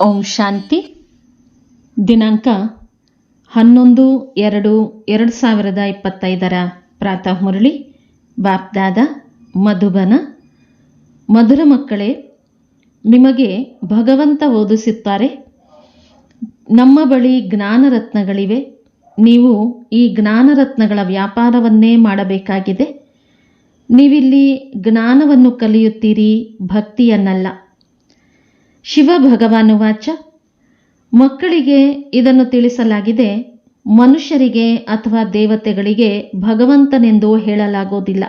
ಓಂ ಶಾಂತಿ. ದಿನಾಂಕ ಹನ್ನೊಂದು ಎರಡು ಎರಡು ಸಾವಿರದ ಇಪ್ಪತ್ತೈದರ ಪ್ರಾತಃ ಮುರಳಿ, ಬಾಪ್ದಾದ ಮಧುಬನ. ಮಧುರ ಮಕ್ಕಳೇ, ನಿಮಗೆ ಭಗವಂತ ಓದಿಸುತ್ತಾರೆ. ನಮ್ಮ ಬಳಿ ಜ್ಞಾನರತ್ನಗಳಿವೆ. ನೀವು ಈ ಜ್ಞಾನರತ್ನಗಳ ವ್ಯಾಪಾರವನ್ನೇ ಮಾಡಬೇಕಾಗಿದೆ. ನೀವಿಲ್ಲಿ ಜ್ಞಾನವನ್ನು ಕಲಿಯುತ್ತೀರಿ, ಭಕ್ತಿಯನ್ನಲ್ಲ. ಶಿವ ಭಗವಾನುವಾಚ ಮಕ್ಕಳಿಗೆ ಇದನ್ನು ತಿಳಿಸಲಾಗಿದೆ, ಮನುಷ್ಯರಿಗೆ ಅಥವಾ ದೇವತೆಗಳಿಗೆ ಭಗವಂತನೆಂದು ಹೇಳಲಾಗೋದಿಲ್ಲ.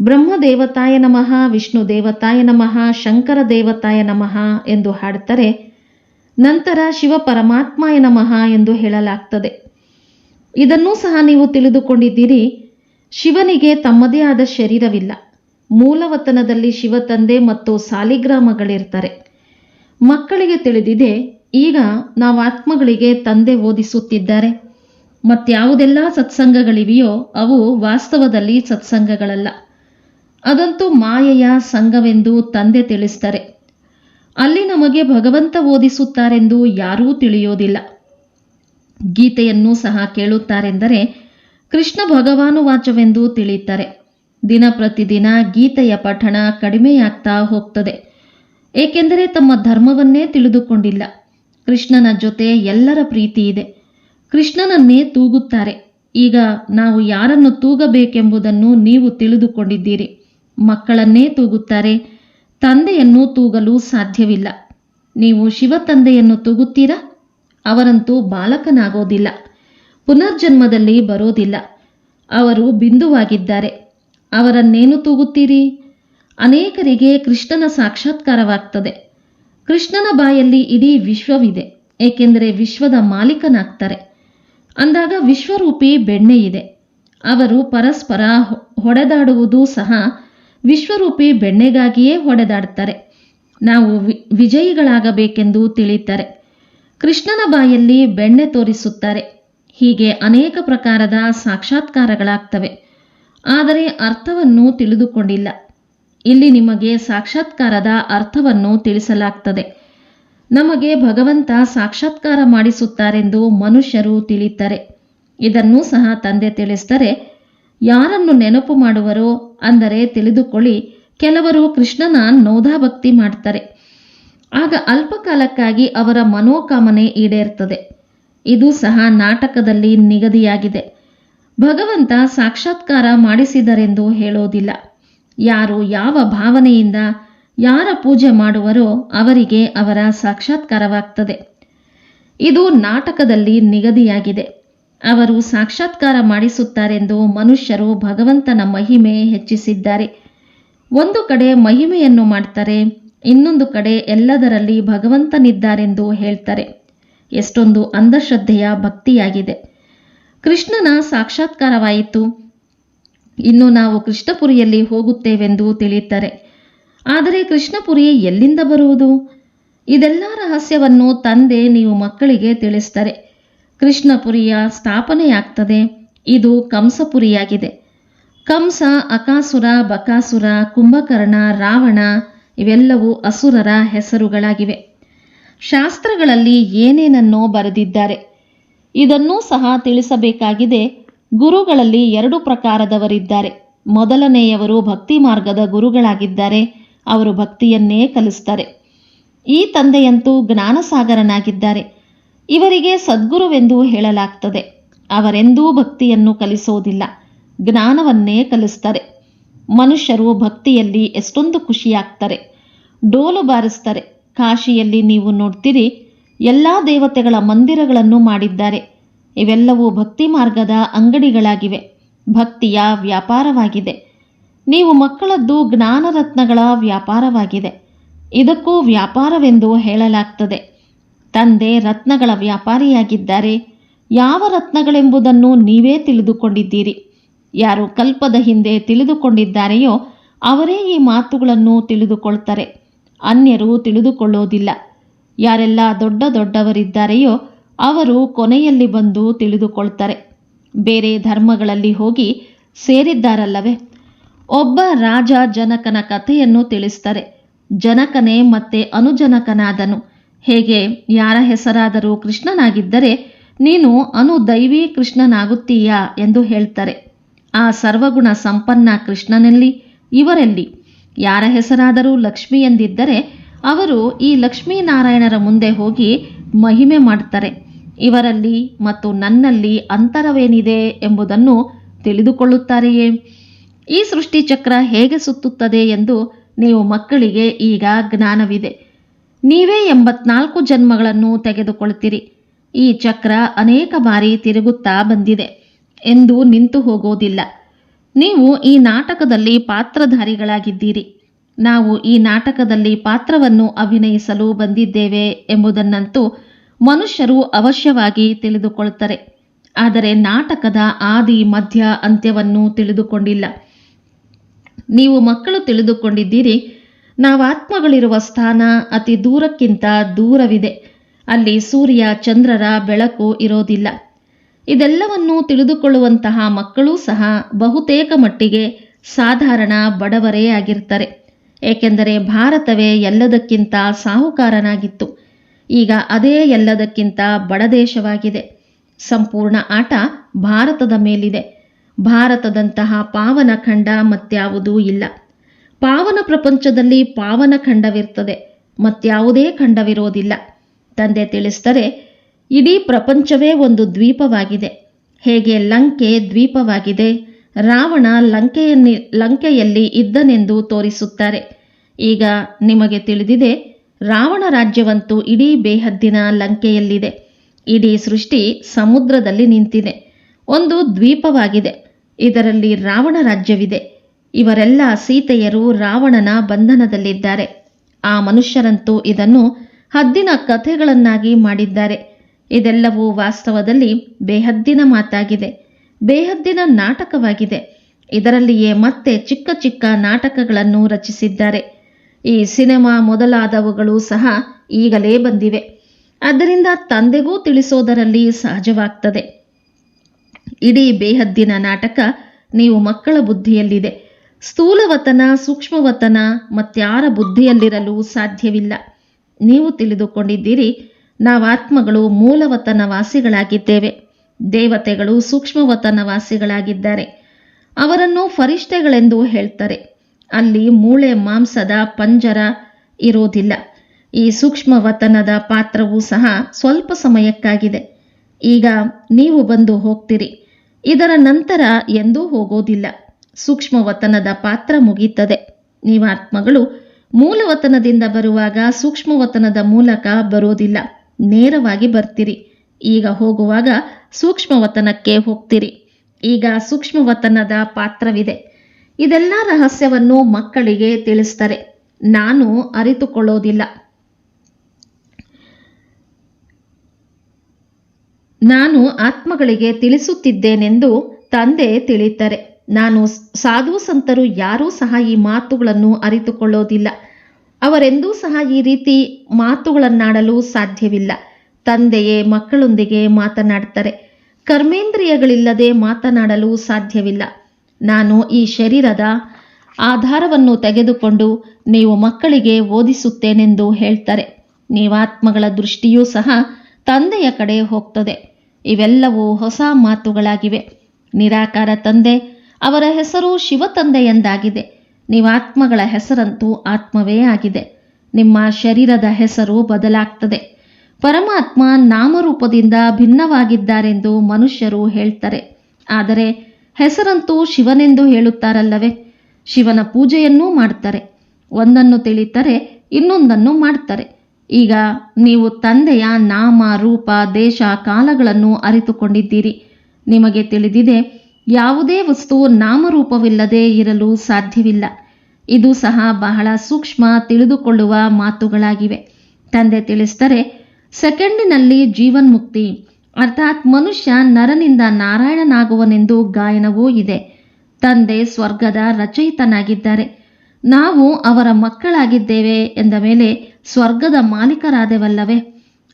ಬ್ರಹ್ಮ ದೇವತಾಯ ನಮಃ, ವಿಷ್ಣು ದೇವತಾಯ ನಮಃ, ಶಂಕರ ದೇವತಾಯ ನಮಃ ಎಂದು ಹಾಡ್ತಾರೆ ನಂತರ ಶಿವ ಪರಮಾತ್ಮಾಯ ನಮಃ ಎಂದು ಹೇಳಲಾಗ್ತದೆ. ಇದನ್ನೂ ಸಹ ನೀವು ತಿಳಿದುಕೊಂಡಿದ್ದೀರಿ. ಶಿವನಿಗೆ ತಮ್ಮದೇ ಆದ ಶರೀರವಿಲ್ಲ. ಮೂಲವತನದಲ್ಲಿ ಶಿವತಂದೆ ಮತ್ತು ಸಾಲಿಗ್ರಾಮಗಳಿರ್ತಾರೆ. ಮಕ್ಕಳಿಗೆ ತಿಳಿದಿದೆ, ಈಗ ನಾವು ಆತ್ಮಗಳಿಗೆ ತಂದೆ ಓದಿಸುತ್ತಿದ್ದಾರೆ. ಮತ್ಯಾವುದೆಲ್ಲ ಸತ್ಸಂಗಗಳಿವೆಯೋ, ಅವು ವಾಸ್ತವದಲ್ಲಿ ಸತ್ಸಂಗಗಳಲ್ಲ. ಅದಂತೂ ಮಾಯೆಯ ಸಂಘವೆಂದು ತಂದೆ ತಿಳಿಸ್ತಾರೆ. ಅಲ್ಲಿ ನಮಗೆ ಭಗವಂತ ಓದಿಸುತ್ತಾರೆಂದು ಯಾರೂ ತಿಳಿಯೋದಿಲ್ಲ. ಗೀತೆಯನ್ನು ಸಹ ಕೇಳುತ್ತಾರೆಂದರೆ, ಕೃಷ್ಣ ಭಗವಾನು ವಾಚವೆಂದು ತಿಳಿಯುತ್ತಾರೆ. ದಿನ ಪ್ರತಿದಿನ ಗೀತೆಯ ಪಠಣ ಕಡಿಮೆಯಾಗ್ತಾ ಹೋಗ್ತದೆ. ಏಕೆಂದರೆ ತಮ್ಮ ಧರ್ಮವನ್ನೇ ತಿಳಿದುಕೊಂಡಿಲ್ಲ. ಕೃಷ್ಣನ ಜೊತೆ ಎಲ್ಲರ ಪ್ರೀತಿ ಇದೆ. ಕೃಷ್ಣನನ್ನೇ ತೂಗುತ್ತಾರೆ. ಈಗ ನಾವು ಯಾರನ್ನು ತೂಗಬೇಕೆಂಬುದನ್ನು ನೀವು ತಿಳಿದುಕೊಂಡಿದ್ದೀರಿ. ಮಕ್ಕಳನ್ನೇ ತೂಗುತ್ತಾರೆ. ತಂದೆಯನ್ನು ತೂಗಲು ಸಾಧ್ಯವಿಲ್ಲ. ನೀವು ಶಿವ ತಂದೆಯನ್ನು ತೂಗುತ್ತೀರಾ? ಅವರಂತೂ ಬಾಲಕನಾಗೋದಿಲ್ಲ. ಪುನರ್ಜನ್ಮದಲ್ಲಿ ಬರೋದಿಲ್ಲ. ಅವರು ಬಿಂದುವಾಗಿದ್ದಾರೆ. ಅವರನ್ನೇನು ತೂಗುತ್ತೀರಿ? ಅನೇಕರಿಗೆ ಕೃಷ್ಣನ ಸಾಕ್ಷಾತ್ಕಾರವಾಗ್ತದೆ. ಕೃಷ್ಣನ ಬಾಯಲ್ಲಿ ಇಡೀ ವಿಶ್ವವಿದೆ, ಏಕೆಂದರೆ ವಿಶ್ವದ ಮಾಲೀಕನಾಗ್ತಾರೆ. ಅಂದಾಗ ವಿಶ್ವರೂಪಿ ಬೆಣ್ಣೆ ಇದೆ. ಅವರು ಪರಸ್ಪರ ಹೊಡೆದಾಡುವುದು ಸಹ ವಿಶ್ವರೂಪಿ ಬೆಣ್ಣೆಗಾಗಿಯೇ ಹೊಡೆದಾಡ್ತಾರೆ. ನಾವು ವಿಜಯಿಗಳಾಗಬೇಕೆಂದು ತಿಳಿತಾರೆ ಕೃಷ್ಣನ ಬಾಯಲ್ಲಿ ಬೆಣ್ಣೆ ತೋರಿಸುತ್ತಾರೆ. ಹೀಗೆ ಅನೇಕ ಪ್ರಕಾರದ ಸಾಕ್ಷಾತ್ಕಾರಗಳಾಗ್ತವೆ. ಆದರೆ ಅರ್ಥವನ್ನು ತಿಳಿದುಕೊಂಡಿಲ್ಲ. ಇಲ್ಲಿ ನಿಮಗೆ ಸಾಕ್ಷಾತ್ಕಾರದ ಅರ್ಥವನ್ನು ತಿಳಿಸಲಾಗ್ತದೆ. ನಮಗೆ ಭಗವಂತ ಸಾಕ್ಷಾತ್ಕಾರ ಮಾಡಿಸುತ್ತಾರೆಂದು ಮನುಷ್ಯರು ತಿಳಿತಾರೆ. ಇದನ್ನು ಸಹ ತಂದೆ ತಿಳಿಸ್ತಾರೆ ಯಾರನ್ನು ನೆನಪು ಮಾಡುವರೋ ಅಂದರೆ ತಿಳಿದುಕೊಳ್ಳಿ, ಕೆಲವರು ಕೃಷ್ಣನ ನೋಧಾಭಕ್ತಿ ಮಾಡ್ತಾರೆ. ಆಗ ಅಲ್ಪಕಾಲಕ್ಕಾಗಿ ಅವರ ಮನೋಕಾಮನೆ ಈಡೇರ್ತದೆ. ಇದು ಸಹ ನಾಟಕದಲ್ಲಿ ನಿಗದಿಯಾಗಿದೆ. ಭಗವಂತ ಸಾಕ್ಷಾತ್ಕಾರ ಮಾಡಿಸಿದರೆಂದು ಹೇಳೋದಿಲ್ಲ. ಯಾರು ಯಾವ ಭಾವನೆಯಿಂದ ಯಾರ ಪೂಜೆ ಮಾಡುವರೋ ಅವರಿಗೆ ಅವರ ಸಾಕ್ಷಾತ್ಕಾರವಾಗ್ತದೆ. ಇದು ನಾಟಕದಲ್ಲಿ ನಿಗದಿಯಾಗಿದೆ. ಅವರು ಸಾಕ್ಷಾತ್ಕಾರ ಮಾಡಿಸುತ್ತಾರೆಂದು ಮನುಷ್ಯರು ಭಗವಂತನ ಮಹಿಮೆ ಹೆಚ್ಚಿಸಿದ್ದಾರೆ. ಒಂದು ಕಡೆ ಮಹಿಮೆಯನ್ನು ಮಾಡ್ತಾರೆ, ಇನ್ನೊಂದು ಕಡೆ ಎಲ್ಲದರಲ್ಲಿ ಭಗವಂತನಿದ್ದಾರೆಂದು ಹೇಳ್ತಾರೆ. ಎಷ್ಟೊಂದು ಅಂಧಶ್ರದ್ಧೆಯ ಭಕ್ತಿಯಾಗಿದೆ. ಕೃಷ್ಣನ ಸಾಕ್ಷಾತ್ಕಾರವಾಯಿತು. ಇನ್ನು ನಾವು ಕೃಷ್ಣಪುರಿಯಲ್ಲಿ ಹೋಗುತ್ತೇವೆಂದು ತಿಳಿಯುತ್ತಾರೆ. ಆದರೆ ಕೃಷ್ಣಪುರಿ ಎಲ್ಲಿಂದ ಬರುವುದು? ಇದೆಲ್ಲ ರಹಸ್ಯವನ್ನು ತಂದೆ ನೀವು ಮಕ್ಕಳಿಗೆ ತಿಳಿಸ್ತಾರೆ. ಕೃಷ್ಣಪುರಿಯ ಸ್ಥಾಪನೆಯಾಗ್ತದೆ. ಇದು ಕಂಸಪುರಿಯಾಗಿದೆ. ಕಂಸ, ಅಕಾಸುರ, ಬಕಾಸುರ, ಕುಂಭಕರ್ಣ, ರಾವಣ ಇವೆಲ್ಲವೂ ಅಸುರರ ಹೆಸರುಗಳಾಗಿವೆ. ಶಾಸ್ತ್ರಗಳಲ್ಲಿ ಏನೇನನ್ನೋ ಬರೆದಿದ್ದಾರೆ. ಇದನ್ನೂ ಸಹ ತಿಳಿಸಬೇಕಾಗಿದೆ. ಗುರುಗಳಲ್ಲಿ ಎರಡು ಪ್ರಕಾರದವರಿದ್ದಾರೆ. ಮೊದಲನೆಯವರು ಭಕ್ತಿ ಮಾರ್ಗದ ಗುರುಗಳಾಗಿದ್ದಾರೆ. ಅವರು ಭಕ್ತಿಯನ್ನೇ ಕಲಿಸ್ತಾರೆ. ಈ ತಂದೆಯಂತೂ ಜ್ಞಾನಸಾಗರನಾಗಿದ್ದಾರೆ. ಇವರಿಗೆ ಸದ್ಗುರುವೆಂದು ಹೇಳಲಾಗ್ತದೆ. ಅವರೆಂದೂ ಭಕ್ತಿಯನ್ನು ಕಲಿಸೋದಿಲ್ಲ. ಜ್ಞಾನವನ್ನೇ ಕಲಿಸ್ತಾರೆ. ಮನುಷ್ಯರು ಭಕ್ತಿಯಲ್ಲಿ ಎಷ್ಟೊಂದು ಖುಷಿಯಾಗ್ತಾರೆ. ಡೋಲು ಬಾರಿಸ್ತಾರೆ. ಕಾಶಿಯಲ್ಲಿ ನೀವು ನೋಡ್ತೀರಿ ಎಲ್ಲ ದೇವತೆಗಳ ಮಂದಿರಗಳನ್ನು ಮಾಡಿದ್ದಾರೆ. ಇವೆಲ್ಲವೂ ಭಕ್ತಿ ಮಾರ್ಗದ ಅಂಗಡಿಗಳಾಗಿವೆ. ಭಕ್ತಿಯ ವ್ಯಾಪಾರವಾಗಿದೆ. ನೀವು ಮಕ್ಕಳದ್ದು ಜ್ಞಾನರತ್ನಗಳ ವ್ಯಾಪಾರವಾಗಿದೆ. ಇದಕ್ಕೂ ವ್ಯಾಪಾರವೆಂದು ಹೇಳಲಾಗ್ತದೆ. ತಂದೆ ರತ್ನಗಳ ವ್ಯಾಪಾರಿಯಾಗಿದ್ದಾರೆ. ಯಾವ ರತ್ನಗಳೆಂಬುದನ್ನು ನೀವೇ ತಿಳಿದುಕೊಂಡಿದ್ದೀರಿ. ಯಾರು ಕಲ್ಪದ ಹಿಂದೆ ತಿಳಿದುಕೊಂಡಿದ್ದಾರೆಯೋ ಅವರೇ ಈ ಮಾತುಗಳನ್ನು ತಿಳಿದುಕೊಳ್ತಾರೆ. ಅನ್ಯರು ತಿಳಿದುಕೊಳ್ಳೋದಿಲ್ಲ. ಯಾರೆಲ್ಲ ದೊಡ್ಡ ದೊಡ್ಡವರಿದ್ದಾರೆಯೋ ಅವರು ಕೊನೆಯಲ್ಲಿ ಬಂದು ತಿಳಿದುಕೊಳ್ತಾರೆ. ಬೇರೆ ಧರ್ಮಗಳಲ್ಲಿ ಹೋಗಿ ಸೇರಿದ್ದಾರಲ್ಲವೇ? ಒಬ್ಬ ರಾಜ ಜನಕನ ಕಥೆಯನ್ನು ತಿಳಿಸ್ತಾರೆ. ಜನಕನೇ ಮತ್ತೆ ಅನುಜನಕನಾದನು. ಹೇಗೆ? ಯಾರ ಹೆಸರಾದರೂ ಕೃಷ್ಣನಾಗಿದ್ದರೆ ನೀನು ಅನು ದೈವಿ ಕೃಷ್ಣನಾಗುತ್ತೀಯಾ ಎಂದು ಹೇಳ್ತಾರೆ. ಆ ಸರ್ವಗುಣ ಸಂಪನ್ನ ಕೃಷ್ಣನಲ್ಲಿ? ಇವರಲ್ಲಿ? ಯಾರ ಹೆಸರಾದರೂ ಲಕ್ಷ್ಮಿ ಎಂದಿದ್ದರೆ ಅವರು ಈ ಲಕ್ಷ್ಮೀನಾರಾಯಣರ ಮುಂದೆ ಹೋಗಿ ಮಹಿಮೆ ಮಾಡ್ತಾರೆ ಇವರಲ್ಲಿ ಮತ್ತು ನನ್ನಲ್ಲಿ ಅಂತರವೇನಿದೆ ಎಂಬುದನ್ನು ತಿಳಿದುಕೊಳ್ಳುತ್ತಾರೆಯೇ? ಈ ಸೃಷ್ಟಿ ಚಕ್ರ ಹೇಗೆ ಸುತ್ತುತ್ತದೆ ಎಂದು ನೀವು ಮಕ್ಕಳಿಗೆ ಈಗ ಜ್ಞಾನವಿದೆ. ನೀವೇ ಎಂಬತ್ನಾಲ್ಕು ಜನ್ಮಗಳನ್ನು ತೆಗೆದುಕೊಳ್ತೀರಿ ಈ ಚಕ್ರ ಅನೇಕ ಬಾರಿ ತಿರುಗುತ್ತಾ ಬಂದಿದೆ ಎಂದು ನಿಂತು ಹೋಗೋದಿಲ್ಲ. ನೀವು ಈ ನಾಟಕದಲ್ಲಿ ಪಾತ್ರಧಾರಿಗಳಾಗಿದ್ದೀರಿ. ನಾವು ಈ ನಾಟಕದಲ್ಲಿ ಪಾತ್ರವನ್ನು ಅಭಿನಯಿಸಲು ಬಂದಿದ್ದೇವೆ ಎಂಬುದನ್ನಂತೂ ಮನುಷ್ಯರು ಅವಶ್ಯವಾಗಿ ತಿಳಿದುಕೊಳ್ಳುತ್ತಾರೆ ಆದರೆ ನಾಟಕದ ಆದಿ, ಮಧ್ಯ ಅಂತ್ಯವನ್ನು ತಿಳಿದುಕೊಂಡಿಲ್ಲ. ನೀವು ಮಕ್ಕಳು ತಿಳಿದುಕೊಂಡಿದ್ದೀರಿ. ನಾವು ಆತ್ಮಗಳಿರುವ ಸ್ಥಾನ ಅತಿ ದೂರಕ್ಕಿಂತ ದೂರವಿದೆ. ಅಲ್ಲಿ ಸೂರ್ಯ, ಚಂದ್ರರ ಬೆಳಕು ಇರೋದಿಲ್ಲ. ಇದೆಲ್ಲವನ್ನು ತಿಳಿದುಕೊಳ್ಳುವಂತಹ ಮಕ್ಕಳೂ ಸಹ ಬಹುತೇಕ ಮಟ್ಟಿಗೆ ಸಾಧಾರಣ ಬಡವರೇ ಆಗಿರ್ತಾರೆ. ಏಕೆಂದರೆ ಭಾರತವೇ ಎಲ್ಲದಕ್ಕಿಂತ ಸಾಹುಕಾರನಾಗಿತ್ತು. ಈಗ ಅದೇ ಎಲ್ಲದಕ್ಕಿಂತ ಬಡದೇಶವಾಗಿದೆ ಸಂಪೂರ್ಣ ಆಟ ಭಾರತದ ಮೇಲಿದೆ. ಭಾರತದಂತಹ ಪಾವನ ಖಂಡ ಮತ್ಯಾವುದೂ ಇಲ್ಲ. ಪಾವನ ಪ್ರಪಂಚದಲ್ಲಿ ಪಾವನ ಖಂಡವಿರ್ತದೆ. ಮತ್ಯಾವುದೇ ಖಂಡವಿರೋದಿಲ್ಲ. ತಂದೆ ತಿಳಿಸ್ತಾರೆ ಇಡೀ ಪ್ರಪಂಚವೇ ಒಂದು ದ್ವೀಪವಾಗಿದೆ. ಹೇಗೆ ಲಂಕೆ ದ್ವೀಪವಾಗಿದೆ? ರಾವಣ ಲಂಕೆಯನ್ನಿ ಲಂಕೆಯಲ್ಲಿ ಇದ್ದನೆಂದು ತೋರಿಸುತ್ತಾರೆ. ಈಗ ನಿಮಗೆ ತಿಳಿದಿದೆ, ರಾವಣ ರಾಜ್ಯವಂತೂ ಇಡೀ ಬೇಹದ್ದಿನ ಲಂಕೆಯಲ್ಲಿದೆ. ಇಡೀ ಸೃಷ್ಟಿ ಸಮುದ್ರದಲ್ಲಿ ನಿಂತಿದೆ. ಒಂದು ದ್ವೀಪವಾಗಿದೆ. ಇದರಲ್ಲಿ ರಾವಣ ರಾಜ್ಯವಿದೆ. ಇವರೆಲ್ಲ ಸೀತೆಯರು ರಾವಣನ ಬಂಧನದಲ್ಲಿದ್ದಾರೆ. ಆ ಮನುಷ್ಯರಂತೂ ಇದನ್ನು ಹದ್ದಿನ ಕಥೆಗಳನ್ನಾಗಿ ಮಾಡಿದ್ದಾರೆ. ಇದೆಲ್ಲವೂ ವಾಸ್ತವದಲ್ಲಿ ಬೇಹದ್ದಿನ ಮಾತಾಗಿದೆ. ಬೇಹದ್ದಿನ ನಾಟಕವಾಗಿದೆ. ಇದರಲ್ಲಿಯೇ ಮತ್ತೆ ಚಿಕ್ಕ ಚಿಕ್ಕ ನಾಟಕಗಳನ್ನು ರಚಿಸಿದ್ದಾರೆ. ಈ ಸಿನಿಮಾ ಮೊದಲಾದವುಗಳು ಸಹ ಈಗಲೇ ಬಂದಿವೆ. ಆದ್ದರಿಂದ ತಂದೆಗೂ ತಿಳಿಸೋದರಲ್ಲಿ ಸಹಜವಾಗ್ತದೆ. ಇಡೀ ಬೇಹದ್ದಿನ ನಾಟಕ ನೀವು ಮಕ್ಕಳ ಬುದ್ಧಿಯಲ್ಲಿದೆ. ಸ್ಥೂಲವತನ, ಸೂಕ್ಷ್ಮವತನ ಮತ್ಯಾರ ಬುದ್ಧಿಯಲ್ಲಿರಲು ಸಾಧ್ಯವಿಲ್ಲ. ನೀವು ತಿಳಿದುಕೊಂಡಿದ್ದೀರಿ, ನಾವಾತ್ಮಗಳು ಮೂಲವತನ ವಾಸಿಗಳಾಗಿದ್ದೇವೆ ದೇವತೆಗಳು ಸೂಕ್ಷ್ಮವತನ ವಾಸಿಗಳಾಗಿದ್ದಾರೆ ಅವರನ್ನು ಫರಿಷ್ಠೆಗಳೆಂದು ಹೇಳ್ತಾರೆ. ಅಲ್ಲಿ ಮೂಳೆ ಮಾಂಸದ ಪಂಜರ ಇರೋದಿಲ್ಲ ಈ ಸೂಕ್ಷ್ಮವತನದ ಪಾತ್ರವೂ ಸಹ ಸ್ವಲ್ಪ ಸಮಯಕ್ಕಾಗಿದೆ. ಈಗ ನೀವು ಬಂದು ಹೋಗ್ತೀರಿ. ಇದರ ನಂತರ ಎಂದೂ ಹೋಗೋದಿಲ್ಲ. ಸೂಕ್ಷ್ಮವತನದ ಪಾತ್ರ ಮುಗೀತದೆ. ನೀವಾತ್ಮಗಳು ಮೂಲವತನದಿಂದ ಬರುವಾಗ ಸೂಕ್ಷ್ಮವತನದ ಮೂಲಕ ಬರೋದಿಲ್ಲ. ನೇರವಾಗಿ ಬರ್ತೀರಿ. ಈಗ ಹೋಗುವಾಗ ಸೂಕ್ಷ್ಮವತನಕ್ಕೆ ಹೋಗ್ತೀರಿ. ಈಗ ಸೂಕ್ಷ್ಮವತನದ ಪಾತ್ರವಿದೆ. ಇದೆಲ್ಲ ರಹಸ್ಯವನ್ನು ಮಕ್ಕಳಿಗೆ ತಿಳಿಸ್ತಾರೆ. ನಾನು ಅರಿತುಕೊಳ್ಳೋದಿಲ್ಲ. ನಾನು ಆತ್ಮಗಳಿಗೆ ತಿಳಿಸುತ್ತಿದ್ದೇನೆಂದು ತಂದೆ ತಿಳಿತಾರೆ. ನಾನು ಸಾಧು ಸಂತರು ಯಾರೂ ಸಹ ಈ ಮಾತುಗಳನ್ನು ಅರಿತುಕೊಳ್ಳೋದಿಲ್ಲ. ಅವರೆಂದೂ ಸಹ ಈ ರೀತಿ ಮಾತುಗಳನ್ನಾಡಲು ಸಾಧ್ಯವಿಲ್ಲ. ತಂದೆಯೇ ಮಕ್ಕಳೊಂದಿಗೆ ಮಾತನಾಡ್ತಾರೆ ಕರ್ಮೇಂದ್ರಿಯಗಳಿಲ್ಲದೆ ಮಾತನಾಡಲು ಸಾಧ್ಯವಿಲ್ಲ. ನಾನು ಈ ಶರೀರದ ಆಧಾರವನ್ನು ತೆಗೆದುಕೊಂಡು ನೀವು ಮಕ್ಕಳಿಗೆ ಓದಿಸುತ್ತೇನೆಂದು ಹೇಳ್ತಾರೆ. ನೀವಾತ್ಮಗಳ ದೃಷ್ಟಿಯೂ ಸಹ ತಂದೆಯ ಕಡೆ ಹೋಗ್ತದೆ. ಇವೆಲ್ಲವೂ ಹೊಸ ಮಾತುಗಳಾಗಿವೆ. ನಿರಾಕಾರ ತಂದೆ ಅವರ ಹೆಸರು ಶಿವತಂದೆ ಎಂದಾಗಿದೆ. ನೀವಾತ್ಮಗಳ ಹೆಸರಂತೂ ಆತ್ಮವೇ ಆಗಿದೆ. ನಿಮ್ಮ ಶರೀರದ ಹೆಸರು ಬದಲಾಗ್ತದೆ. ಪರಮಾತ್ಮ ನಾಮರೂಪದಿಂದ ಭಿನ್ನವಾಗಿದ್ದಾರೆಂದು ಮನುಷ್ಯರು ಹೇಳ್ತಾರೆ. ಆದರೆ ಹೆಸರಂತೂ ಶಿವನೆಂದು ಹೇಳುತ್ತಾರಲ್ಲವೇ? ಶಿವನ ಪೂಜೆಯನ್ನೂ ಮಾಡ್ತಾರೆ. ಒಂದನ್ನು ತಿಳಿತಾರೆ ಇನ್ನೊಂದನ್ನು ಮಾಡ್ತಾರೆ. ಈಗ ನೀವು ತಂದೆಯ ನಾಮ, ರೂಪ, ದೇಶ, ಕಾಲಗಳನ್ನು ಅರಿತುಕೊಂಡಿದ್ದೀರಿ. ನಿಮಗೆ ತಿಳಿದಿದೆ, ಯಾವುದೇ ವಸ್ತು ನಾಮರೂಪವಿಲ್ಲದೆ ಇರಲು ಸಾಧ್ಯವಿಲ್ಲ. ಇದು ಸಹ ಬಹಳ ಸೂಕ್ಷ್ಮ ತಿಳಿದುಕೊಳ್ಳುವ ಮಾತುಗಳಾಗಿವೆ. ತಂದೆ ತಿಳಿಸ್ತಾರೆ ಸೆಕೆಂಡಿನಲ್ಲಿ ಜೀವನ್ಮುಕ್ತಿ. ಅರ್ಥಾತ್ ಮನುಷ್ಯ ನರನಿಂದ ನಾರಾಯಣನಾಗುವನೆಂದು ಗಾಯನವೂ ಇದೆ. ತಂದೆ ಸ್ವರ್ಗದ ರಚಯಿತನಾಗಿದ್ದಾರೆ. ನಾವು ಅವರ ಮಕ್ಕಳಾಗಿದ್ದೇವೆ ಎಂದ ಮೇಲೆ ಸ್ವರ್ಗದ ಮಾಲೀಕರಾದೆವಲ್ಲವೇ?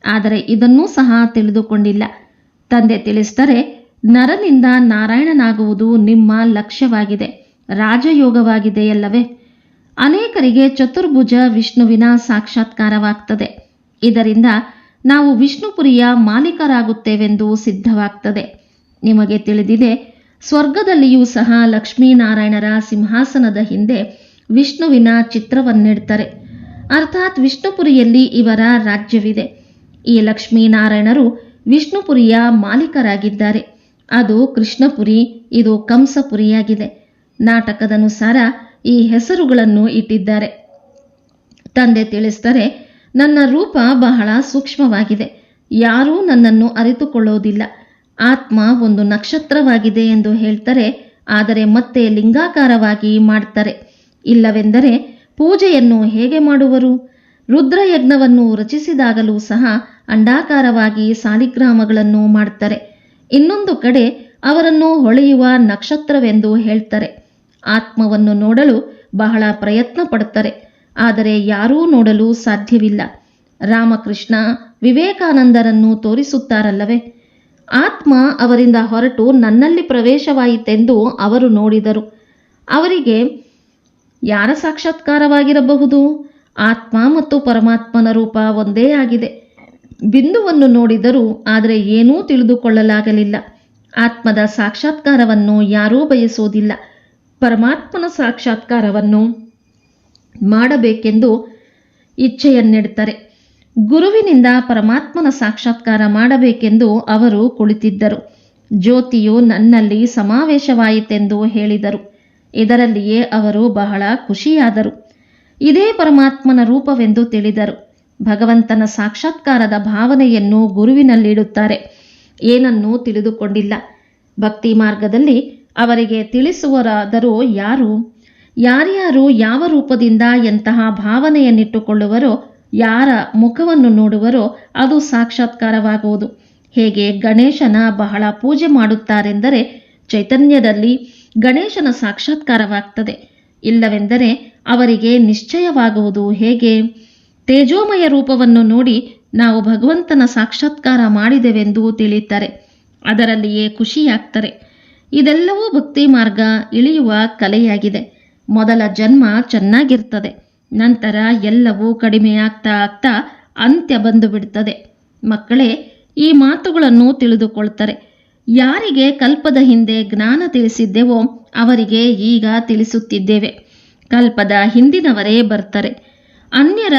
ಆದರೆ ಇದನ್ನೂ ಸಹ ತಿಳಿದುಕೊಂಡಿಲ್ಲ. ತಂದೆ ತಿಳಿಸಿದರೆ, ನರನಿಂದ ನಾರಾಯಣನಾಗುವುದು ನಿಮ್ಮ ಲಕ್ಷ್ಯವಾಗಿದೆ, ರಾಜಯೋಗವಾಗಿದೆಯಲ್ಲವೇ? ಅನೇಕರಿಗೆ ಚತುರ್ಭುಜ ವಿಷ್ಣುವಿನ ಸಾಕ್ಷಾತ್ಕಾರವಾಗ್ತದೆ. ಇದರಿಂದ ನಾವು ವಿಷ್ಣುಪುರಿಯ ಮಾಲೀಕರಾಗುತ್ತೇವೆಂದು ಸಿದ್ಧವಾಗ್ತದೆ. ನಿಮಗೆ ತಿಳಿದಿದೆ, ಸ್ವರ್ಗದಲ್ಲಿಯೂ ಸಹ ಲಕ್ಷ್ಮೀನಾರಾಯಣರ ಸಿಂಹಾಸನದ ಹಿಂದೆ ವಿಷ್ಣುವಿನ ಚಿತ್ರವನ್ನಿಡ್ತಾರೆ. ಅರ್ಥಾತ್ ವಿಷ್ಣುಪುರಿಯಲ್ಲಿ ಇವರ ರಾಜ್ಯವಿದೆ. ಈ ಲಕ್ಷ್ಮೀನಾರಾಯಣರು ವಿಷ್ಣುಪುರಿಯ ಮಾಲೀಕರಾಗಿದ್ದಾರೆ. ಅದು ಕೃಷ್ಣಪುರಿ, ಇದು ಕಂಸಪುರಿಯಾಗಿದೆ. ನಾಟಕದನುಸಾರ ಈ ಹೆಸರುಗಳನ್ನು ಇಟ್ಟಿದ್ದಾರೆ. ತಂದೆ ತಿಳಿಸ್ತಾರೆ ನನ್ನ ರೂಪ ಬಹಳ ಸೂಕ್ಷ್ಮವಾಗಿದೆ. ಯಾರೂ ನನ್ನನ್ನು ಅರಿತುಕೊಳ್ಳೋದಿಲ್ಲ ಆತ್ಮ ಒಂದು ನಕ್ಷತ್ರವಾಗಿದೆ ಎಂದು ಹೇಳ್ತಾರೆ, ಆದರೆ ಮತ್ತೆ ಲಿಂಗಾಕಾರವಾಗಿ ಮಾಡ್ತಾರೆ. ಇಲ್ಲವೆಂದರೆ ಪೂಜೆಯನ್ನು ಹೇಗೆ ಮಾಡುವರು? ರುದ್ರಯಜ್ಞವನ್ನು ರಚಿಸಿದಾಗಲೂ ಸಹ ಅಂಡಾಕಾರವಾಗಿ ಸಾಲಿಗ್ರಾಮಗಳನ್ನು ಮಾಡ್ತಾರೆ. ಇನ್ನೊಂದು ಕಡೆ ಅವರನ್ನು ಹೊಳೆಯುವ ನಕ್ಷತ್ರವೆಂದು ಹೇಳ್ತಾರೆ. ಆತ್ಮವನ್ನು ನೋಡಲು ಬಹಳ ಪ್ರಯತ್ನ ಪಡುತ್ತಾರೆ ಆದರೆ ಯಾರೂ ನೋಡಲು ಸಾಧ್ಯವಿಲ್ಲ. ರಾಮಕೃಷ್ಣ ವಿವೇಕಾನಂದರನ್ನು ತೋರಿಸುತ್ತಾರಲ್ಲವೇ? ಆತ್ಮ ಅವರಿಂದ ಹೊರಟು ನನ್ನಲ್ಲಿ ಪ್ರವೇಶವಾಯಿತೆಂದು ಅವರು ನೋಡಿದರು. ಅವರಿಗೆ ಯಾರ ಸಾಕ್ಷಾತ್ಕಾರವಾಗಿರಬಹುದು? ಆತ್ಮ ಮತ್ತು ಪರಮಾತ್ಮನ ರೂಪ ಒಂದೇ ಆಗಿದೆ. ಬಿಂದುವನ್ನು ನೋಡಿದರೂ ಆದರೆ ಏನೂ ತಿಳಿದುಕೊಳ್ಳಲಾಗಲಿಲ್ಲ. ಆತ್ಮದ ಸಾಕ್ಷಾತ್ಕಾರವನ್ನು ಯಾರೂ ಬಯಸುವುದಿಲ್ಲ. ಪರಮಾತ್ಮನ ಸಾಕ್ಷಾತ್ಕಾರವನ್ನು ಮಾಡಬೇಕೆಂದು ಇಚ್ಛೆಯನ್ನಿಡ್ತಾರೆ ಗುರುವಿನಿಂದ ಪರಮಾತ್ಮನ ಸಾಕ್ಷಾತ್ಕಾರ ಮಾಡಬೇಕೆಂದು ಅವರು ಕುಳಿತಿದ್ದರು. ಜ್ಯೋತಿಯು ನನ್ನಲ್ಲಿ ಸಮಾವೇಶವಾಯಿತೆಂದು ಹೇಳಿದರು. ಇದರಲ್ಲಿಯೇ ಅವರು ಬಹಳ ಖುಷಿಯಾದರು. ಇದೇ ಪರಮಾತ್ಮನ ರೂಪವೆಂದು ತಿಳಿದರು. ಭಗವಂತನ ಸಾಕ್ಷಾತ್ಕಾರದ ಭಾವನೆಯನ್ನು ಗುರುವಿನಲ್ಲಿಡುತ್ತಾರೆ. ಏನನ್ನೂ ತಿಳಿದುಕೊಂಡಿಲ್ಲ. ಭಕ್ತಿ ಮಾರ್ಗದಲ್ಲಿ ಅವರಿಗೆ ತಿಳಿಸುವರಾದರೂ ಯಾರು ಯಾರ್ಯಾರು ಯಾವ ರೂಪದಿಂದ ಎಂತಹ ಭಾವನೆಯನ್ನಿಟ್ಟುಕೊಳ್ಳುವರೋ, ಯಾರ ಮುಖವನ್ನು ನೋಡುವರೋ ಅದು ಸಾಕ್ಷಾತ್ಕಾರವಾಗುವುದು. ಹೇಗೆ ಗಣೇಶನ ಬಹಳ ಪೂಜೆ ಮಾಡುತ್ತಾರೆಂದರೆ ಚೈತನ್ಯದಲ್ಲಿ ಗಣೇಶನ ಸಾಕ್ಷಾತ್ಕಾರವಾಗ್ತದೆ. ಇಲ್ಲವೆಂದರೆ ಅವರಿಗೆ ನಿಶ್ಚಯವಾಗುವುದು ಹೇಗೆ? ತೇಜೋಮಯ ರೂಪವನ್ನು ನೋಡಿ ನಾವು ಭಗವಂತನ ಸಾಕ್ಷಾತ್ಕಾರ ಮಾಡಿದೆವೆಂದು ತಿಳಿಯುತ್ತಾರೆ. ಅದರಲ್ಲಿಯೇ ಖುಷಿಯಾಗ್ತಾರೆ. ಇದೆಲ್ಲವೂ ಭಕ್ತಿ ಮಾರ್ಗ ಇಳಿಯುವ ಕಲೆಯಾಗಿದೆ. ಮೊದಲ ಜನ್ಮ ಚೆನ್ನಾಗಿರ್ತದೆ, ನಂತರ ಎಲ್ಲವೂ ಕಡಿಮೆಯಾಗ್ತಾ ಆಗ್ತಾ ಅಂತ್ಯ ಬಂದು ಬಿಡ್ತದೆ ಮಕ್ಕಳೇ, ಈ ಮಾತುಗಳನ್ನು ತಿಳಿದುಕೊಳ್ತಾರೆ. ಯಾರಿಗೆ ಕಲ್ಪದ ಹಿಂದೆ ಜ್ಞಾನ ತಿಳಿಸಿದ್ದೆವೋ ಅವರಿಗೆ ಈಗ ತಿಳಿಸುತ್ತಿದ್ದೇವೆ. ಕಲ್ಪದ ಹಿಂದಿನವರೇ ಬರ್ತಾರೆ. ಅನ್ಯರ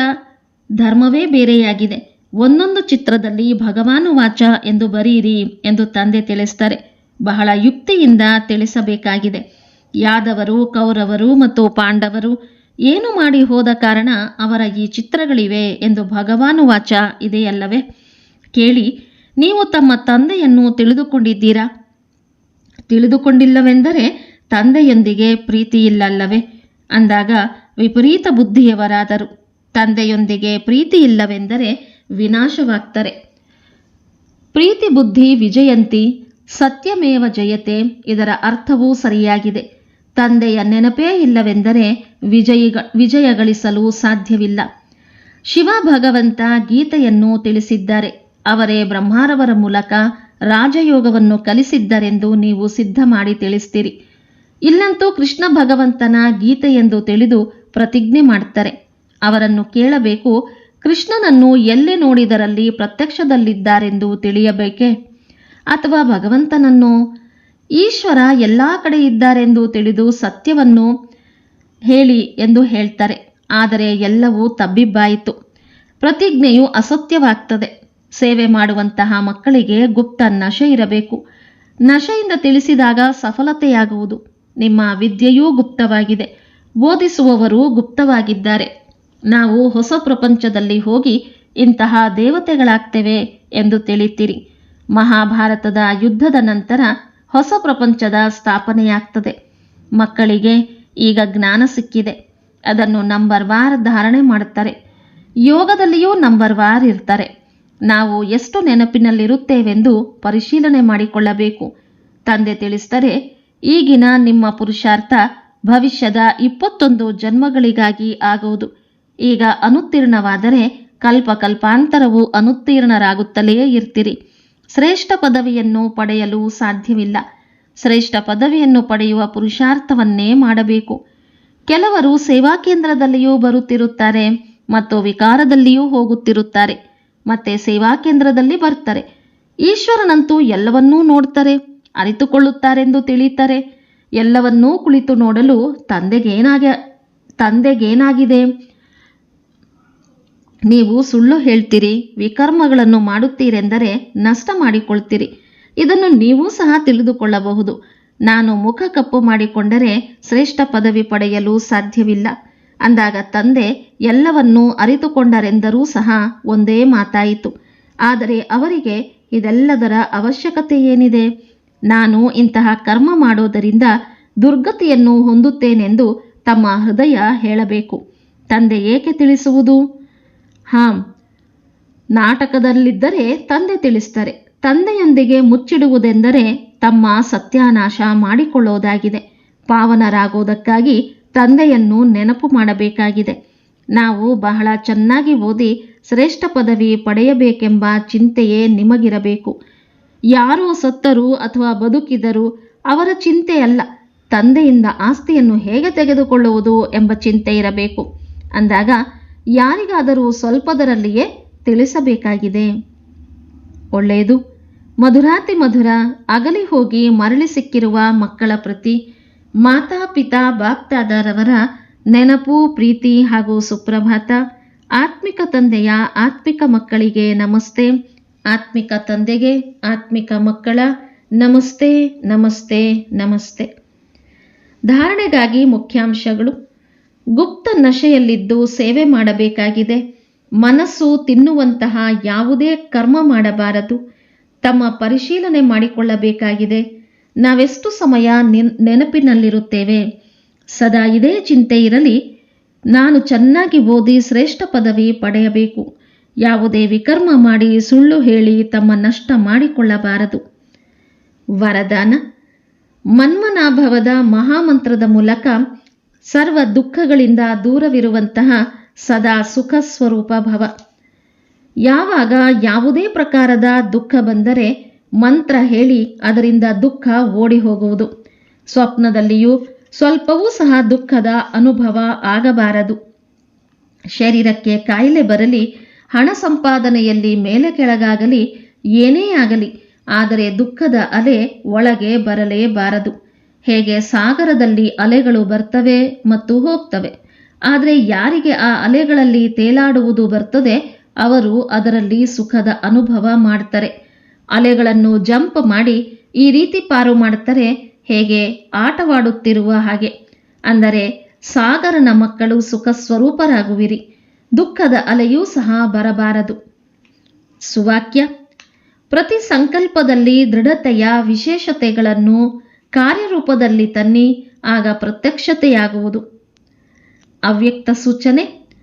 ಧರ್ಮವೇ ಬೇರೆಯಾಗಿದೆ. ಒಂದೊಂದು ಚಿತ್ರದಲ್ಲಿ ಭಗವಾನು ವಾಚ ಎಂದು ಬರೀರಿ ಎಂದು ತಂದೆ ತಿಳಿಸ್ತಾರೆ. ಬಹಳ ಯುಕ್ತಿಯಿಂದ ತಿಳಿಸಬೇಕಾಗಿದೆ. ಯಾದವರು, ಕೌರವರು ಮತ್ತು ಪಾಂಡವರು ಏನು ಮಾಡಿ ಹೋದ ಕಾರಣ ಅವರ ಈ ಚಿತ್ರಗಳಿವೆ ಎಂದು ಭಗವಾನುವಾಚ ಇದೆಯಲ್ಲವೇ? ಕೇಳಿ, ನೀವು ತಮ್ಮ ತಂದೆಯನ್ನು ತಿಳಿದುಕೊಂಡಿದ್ದೀರಾ? ತಿಳಿದುಕೊಂಡಿಲ್ಲವೆಂದರೆ ತಂದೆಯೊಂದಿಗೆ ಪ್ರೀತಿ ಇಲ್ಲಲ್ಲವೇ ಅಂದಾಗ ವಿಪರೀತ ಬುದ್ಧಿಯವರಾದರು. ತಂದೆಯೊಂದಿಗೆ ಪ್ರೀತಿ ಇಲ್ಲವೆಂದರೆ ವಿನಾಶವಾಗ್ತಾರೆ. ಪ್ರೀತಿ ಬುದ್ಧಿ ವಿಜಯಂತಿ, ಸತ್ಯಮೇವ ಜಯತೆ ಇದರ ಅರ್ಥವೂ ಸರಿಯಾಗಿದೆ. ತಂದೆಯ ನೆನಪೇ ಇಲ್ಲವೆಂದರೆ ವಿಜಯಿಗ ವಿಜಯ ಗಳಿಸಲು ಸಾಧ್ಯವಿಲ್ಲ. ಶಿವ ಭಗವಂತ ಗೀತೆಯನ್ನು ತಿಳಿಸಿದ್ದಾರೆ. ಅವರೇ ಬ್ರಹ್ಮಾರವರ ಮೂಲಕ ರಾಜಯೋಗವನ್ನು ಕಲಿಸಿದ್ದರೆಂದು ನೀವು ಸಿದ್ಧ ಮಾಡಿ ತಿಳಿಸ್ತೀರಿ. ಇಲ್ಲಂತೂ ಕೃಷ್ಣ ಭಗವಂತನ ಗೀತೆಯೆಂದು ತಿಳಿದು ಪ್ರತಿಜ್ಞೆ ಮಾಡ್ತಾರೆ. ಅವರನ್ನು ಕೇಳಬೇಕು, ಕೃಷ್ಣನನ್ನು ಎಲ್ಲಿ ನೋಡಿದರಲ್ಲಿ ಪ್ರತ್ಯಕ್ಷದಲ್ಲಿದ್ದಾರೆಂದು ತಿಳಿಯಬೇಕೆ? ಅಥವಾ ಭಗವಂತನನ್ನು ಈಶ್ವರ ಎಲ್ಲ ಕಡೆ ಇದ್ದಾರೆಂದು ತಿಳಿದು ಸತ್ಯವನ್ನು ಹೇಳಿ ಎಂದು ಹೇಳ್ತಾರೆ. ಆದರೆ ಎಲ್ಲವೂ ತಬ್ಬಿಬ್ಬಾಯಿತು. ಪ್ರತಿಜ್ಞೆಯು ಅಸತ್ಯವಾಗ್ತದೆ. ಸೇವೆ ಮಾಡುವಂತಹ ಮಕ್ಕಳಿಗೆ ಗುಪ್ತ ನಶೆ ಇರಬೇಕು. ನಶೆಯಿಂದ ತಿಳಿಸಿದಾಗ ಸಫಲತೆಯಾಗುವುದು. ನಿಮ್ಮ ವಿದ್ಯೆಯೂ ಗುಪ್ತವಾಗಿದೆ. ಬೋಧಿಸುವವರು ಗುಪ್ತವಾಗಿದ್ದಾರೆ. ನಾವು ಹೊಸ ಪ್ರಪಂಚದಲ್ಲಿ ಹೋಗಿ ಇಂತಹ ದೇವತೆಗಳಾಗ್ತೇವೆ ಎಂದು ತಿಳಿತೀರಿ. ಮಹಾಭಾರತದ ಯುದ್ಧದ ನಂತರ ಹೊಸ ಪ್ರಪಂಚದ ಸ್ಥಾಪನೆಯಾಗ್ತದೆ. ಮಕ್ಕಳಿಗೆ ಈಗ ಜ್ಞಾನ ಸಿಕ್ಕಿದೆ. ಅದನ್ನು ನಂಬರ್ ವಾರ್ ಧಾರಣೆ ಮಾಡುತ್ತಾರೆ. ಯೋಗದಲ್ಲಿಯೂ ನಂಬರ್ ವಾರ್ ಇರ್ತಾರೆ. ನಾವು ಎಷ್ಟು ನೆನಪಿನಲ್ಲಿರುತ್ತೇವೆಂದು ಪರಿಶೀಲನೆ ಮಾಡಿಕೊಳ್ಳಬೇಕು. ತಂದೆ ತಿಳಿಸ್ತಾರೆ ಈಗಿನ ನಿಮ್ಮ ಪುರುಷಾರ್ಥ ಭವಿಷ್ಯದ ಇಪ್ಪತ್ತೊಂದು ಜನ್ಮಗಳಿಗಾಗಿ ಆಗುವುದು. ಈಗ ಅನುತ್ತೀರ್ಣವಾದರೆ ಕಲ್ಪ ಕಲ್ಪಾಂತರವು ಅನುತ್ತೀರ್ಣರಾಗುತ್ತಲೇ ಇರ್ತೀರಿ. ಶ್ರೇಷ್ಠ ಪದವಿಯನ್ನು ಪಡೆಯಲು ಸಾಧ್ಯವಿಲ್ಲ. ಶ್ರೇಷ್ಠ ಪದವಿಯನ್ನು ಪಡೆಯುವ ಪುರುಷಾರ್ಥವನ್ನೇ ಮಾಡಬೇಕು. ಕೆಲವರು ಸೇವಾ ಕೇಂದ್ರದಲ್ಲಿಯೂ ಬರುತ್ತಿರುತ್ತಾರೆ, ಮತ್ತು ವಿಕಾರದಲ್ಲಿಯೂ ಹೋಗುತ್ತಿರುತ್ತಾರೆ. ಮತ್ತೆ ಸೇವಾ ಕೇಂದ್ರದಲ್ಲಿ ಬರ್ತಾರೆ. ಈಶ್ವರನಂತೂ ಎಲ್ಲವನ್ನೂ ನೋಡ್ತಾರೆ, ಅರಿತುಕೊಳ್ಳುತ್ತಾರೆಂದು ತಿಳಿತಾರೆ. ಎಲ್ಲವನ್ನೂ ಕುಳಿತು ನೋಡಲು ತಂದೆಗೇನಾಗ ತಂದೆಗೇನಾಗಿದೆ? ನೀವು ಸುಳ್ಳು ಹೇಳ್ತೀರಿ, ವಿಕರ್ಮಗಳನ್ನು ಮಾಡುತ್ತೀರೆಂದರೆ ನಷ್ಟ ಮಾಡಿಕೊಳ್ತೀರಿ. ಇದನ್ನು ನೀವೂ ಸಹ ತಿಳಿದುಕೊಳ್ಳಬಹುದು. ನಾನು ಮುಖ ಕಪ್ಪು ಮಾಡಿಕೊಂಡರೆ ಶ್ರೇಷ್ಠ ಪದವಿ ಪಡೆಯಲು ಸಾಧ್ಯವಿಲ್ಲ. ಅಂದಾಗ ತಂದೆ ಎಲ್ಲವನ್ನೂ ಅರಿತುಕೊಂಡರೆಂದರೂ ಸಹ ಒಂದೇ ಮಾತಾಯಿತು. ಆದರೆ ಅವರಿಗೆ ಇದೆಲ್ಲದರ ಅವಶ್ಯಕತೆ ಏನಿದೆ ನಾನು ಇಂತಹ ಕರ್ಮ ಮಾಡೋದರಿಂದ ದುರ್ಗತಿಯನ್ನು ಹೊಂದುತ್ತೇನೆಂದು ತಮ್ಮ ಹೃದಯ ಹೇಳಬೇಕು. ತಂದೆ ಏಕೆ ತಿಳಿಸುವುದು? ಹಾಂ. ನಾಟಕದಲ್ಲಿದ್ದರೆ ತಂದೆ ತಿಳಿಸ್ತಾರೆ. ತಂದೆಯೊಂದಿಗೆ ಮುಚ್ಚಿಡುವುದೆಂದರೆ ತಮ್ಮ ಸತ್ಯಾನಾಶ ಮಾಡಿಕೊಳ್ಳೋದಾಗಿದೆ. ಪಾವನರಾಗೋದಕ್ಕಾಗಿ ತಂದೆಯನ್ನು ನೆನಪು ಮಾಡಬೇಕಾಗಿದೆ. ನಾವು ಬಹಳ ಚೆನ್ನಾಗಿ ಓದಿ ಶ್ರೇಷ್ಠ ಪದವಿ ಪಡೆಯಬೇಕೆಂಬ ಚಿಂತೆಯೇ ನಿಮಗಿರಬೇಕು. ಯಾರೋ ಸತ್ತರೂ ಅಥವಾ ಬದುಕಿದರೂ ಅವರ ಚಿಂತೆಯಲ್ಲ. ತಂದೆಯಿಂದ ಆಸ್ತಿಯನ್ನು ಹೇಗೆ ತೆಗೆದುಕೊಳ್ಳುವುದು ಎಂಬ ಚಿಂತೆ ಇರಬೇಕು. ಅಂದಾಗ ಯಾರಿಗಾದರೂ ಸ್ವಲ್ಪದರಲ್ಲಿಯೇ ತಿಳಿಸಬೇಕಾಗಿದೆ. ಒಳ್ಳೆಯದು. ಮಧುರಾತಿ ಮಧುರ ಅಗಲಿ ಹೋಗಿ ಮರಳಿ ಸಿಕ್ಕಿರುವ ಮಕ್ಕಳ ಪ್ರತಿ ಮಾತಾಪಿತಾ ಬಾಪ್ತಾದರವರ ನೆನಪು, ಪ್ರೀತಿ ಹಾಗೂ ಸುಪ್ರಭಾತ, ಆತ್ಮಿಕ ತಂದೆಯ ಆತ್ಮಿಕ ಮಕ್ಕಳಿಗೆ ನಮಸ್ತೆ, ಆತ್ಮಿಕ ತಂದೆಗೆ ಆತ್ಮಿಕ ಮಕ್ಕಳ ನಮಸ್ತೆ ನಮಸ್ತೆ ನಮಸ್ತೆ. ಧಾರಣೆಗಾಗಿ ಮುಖ್ಯಾಂಶಗಳು. ಗುಪ್ತ ನಶೆಯಲ್ಲಿದ್ದು ಸೇವೆ ಮಾಡಬೇಕಾಗಿದೆ. ಮನಸ್ಸು ತಿನ್ನುವಂತಹ ಯಾವುದೇ ಕರ್ಮ ಮಾಡಬಾರದು. ತಮ್ಮ ಪರಿಶೀಲನೆ ಮಾಡಿಕೊಳ್ಳಬೇಕಾಗಿದೆ. ನಾವೆಷ್ಟು ಸಮಯ ನೆನ್- ನೆನಪಿನಲ್ಲಿರುತ್ತೇವೆ. ಸದಾ ಇದೇ ಚಿಂತೆ ಇರಲಿ. ನಾನು ಚೆನ್ನಾಗಿ ಓದಿ ಶ್ರೇಷ್ಠ ಪದವಿ ಪಡೆಯಬೇಕು. ಯಾವುದೇ ವಿಕರ್ಮ ಮಾಡಿ ಸುಳ್ಳು ಹೇಳಿ ತಮ್ಮ ನಷ್ಟ ಮಾಡಿಕೊಳ್ಳಬಾರದು. ವರದಾನ. ಮನ್ಮನಾಭವದ ಮಹಾಮಂತ್ರದ ಮೂಲಕ ಸರ್ವ ದುಃಖಗಳಿಂದ ದೂರವಿರುವಂತಹ ಸದಾ ಸುಖ ಸ್ವರೂಪ ಭವ. ಯಾವಾಗ ಯಾವುದೇ ಪ್ರಕಾರದ ದುಃಖ ಬಂದರೆ ಮಂತ್ರ ಹೇಳಿ ಅದರಿಂದ ದುಃಖ ಓಡಿ ಹೋಗುವುದು. ಸ್ವಪ್ನದಲ್ಲಿಯೂ ಸ್ವಲ್ಪವೂ ಸಹ ದುಃಖದ ಅನುಭವ ಆಗಬಾರದು. ಶರೀರಕ್ಕೆ ಕಾಯಿಲೆ ಬರಲಿ, ಹಣ ಸಂಪಾದನೆಯಲ್ಲಿ ಮೇಲೆ ಕೆಳಗಾಗಲಿ, ಏನೇ ಆಗಲಿ, ಆದರೆ ದುಃಖದ ಅಲೆ ಒಳಗೆ ಬರಲೇಬಾರದು ಹೇಗೆ ಸಾಗರದಲ್ಲಿ ಅಲೆಗಳು ಬರ್ತವೆ ಮತ್ತು ಹೋಗ್ತವೆ? ಆದರೆ ಯಾರಿಗೆ ಆ ಅಲೆಗಳಲ್ಲಿ ತೇಲಾಡುವುದು ಬರ್ತದೆ, ಅವರು ಅದರಲ್ಲಿ ಸುಖದ ಅನುಭವ ಮಾಡ್ತಾರೆ. ಅಲೆಗಳನ್ನು ಜಂಪ್ ಮಾಡಿ ಈ ರೀತಿ ಪಾರು ಮಾಡುತ್ತಾರೆ ಹೇಗೆ ಆಟವಾಡುತ್ತಿರುವ ಹಾಗೆ. ಅಂದರೆ, ಸಾಗರನ ಮಕ್ಕಳು ಸುಖ ಸ್ವರೂಪರಾಗುವಿರಿ ದುಃಖದ ಅಲೆಯೂ ಸಹ ಬರಬಾರದು. ಸುವಾಕ್ಯ, ಪ್ರತಿ ಸಂಕಲ್ಪದಲ್ಲಿ ದೃಢತೆಯ ವಿಶೇಷತೆಗಳನ್ನು ಕಾರ್ಯರೂಪದಲ್ಲಿ ತನ್ನಿ, ಆಗ ಪ್ರತ್ಯಕ್ಷತೆಯಾಗುವುದು. ಅವ್ಯಕ್ತ ಸೂಚನೆ,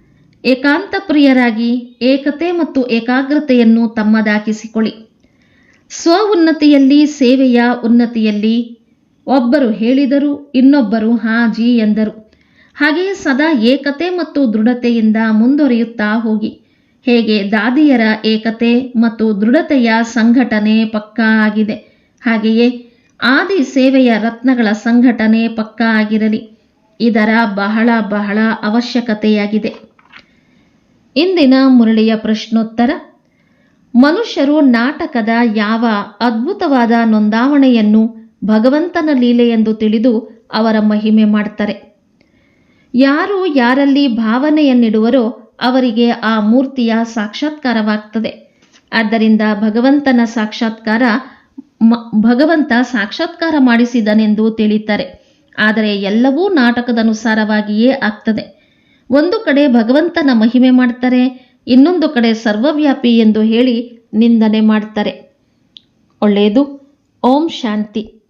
ಏಕಾಂತ ಪ್ರಿಯರಾಗಿ ಏಕತೆ ಮತ್ತು ಏಕಾಗ್ರತೆಯನ್ನು ತಮ್ಮದಾಗಿಸಿಕೊಳ್ಳಿ. ಸ್ವ ಉನ್ನತಿಯಲ್ಲಿ ಸೇವೆಯ ಉನ್ನತಿಯಲ್ಲಿ ಒಬ್ಬರು ಹೇಳಿದರು ಇನ್ನೊಬ್ಬರು ಹಾಜಿ ಎಂದರು. ಹಾಗೆಯೇ ಸದಾ ಏಕತೆ ಮತ್ತು ದೃಢತೆಯಿಂದ ಮುಂದುವರಿಯುತ್ತಾ ಹೋಗಿ. ಹೇಗೆ ದಾದಿಯರ ಏಕತೆ ಮತ್ತು ದೃಢತೆಯ ಸಂಘಟನೆ ಪಕ್ಕಾ ಆಗಿದೆ. ಹಾಗೆಯೇ ಆದಿ ಸೇವೆಯ ರತ್ನಗಳ ಸಂಘಟನೆ ಪಕ್ಕಾ ಆಗಿರಲಿ. ಇದರ ಬಹಳ ಬಹಳ ಅವಶ್ಯಕತೆಯಾಗಿದೆ. ಇಂದಿನ ಮುರಳಿಯ ಪ್ರಶ್ನೋತ್ತರ, ಮನುಷ್ಯರು ನಾಟಕದ ಯಾವ ಅದ್ಭುತವಾದ ನೋಂದಾವಣೆಯನ್ನು ಭಗವಂತನ ಲೀಲೆ ಎಂದು ತಿಳಿದು ಅವರ ಮಹಿಮೆ ಮಾಡ್ತಾರೆ. ಯಾರು ಯಾರಲ್ಲಿ ಭಾವನೆಯನ್ನಿಡುವರೋ ಅವರಿಗೆ ಆ ಮೂರ್ತಿಯ ಸಾಕ್ಷಾತ್ಕಾರವಾಗ್ತದೆ. ಆದ್ದರಿಂದ ಭಗವಂತನ ಸಾಕ್ಷಾತ್ಕಾರ ಭಗವಂತ ಸಾಕ್ಷಾತ್ಕಾರ ಮಾಡಿಸಿದನೆಂದು ತಿಳಿತಾರೆ ಆದರೆ ಎಲ್ಲವೂ ನಾಟಕದನುಸಾರವಾಗಿಯೇ ಆಗ್ತದೆ. ಒಂದು ಕಡೆ ಭಗವಂತನ ಮಹಿಮೆ ಮಾಡ್ತಾರೆ, ಇನ್ನೊಂದು ಕಡೆ ಸರ್ವವ್ಯಾಪಿ ಎಂದು ಹೇಳಿ ನಿಂದನೆ ಮಾಡ್ತಾರೆ. ಒಳ್ಳೆಯದು. ಓಂ ಶಾಂತಿ.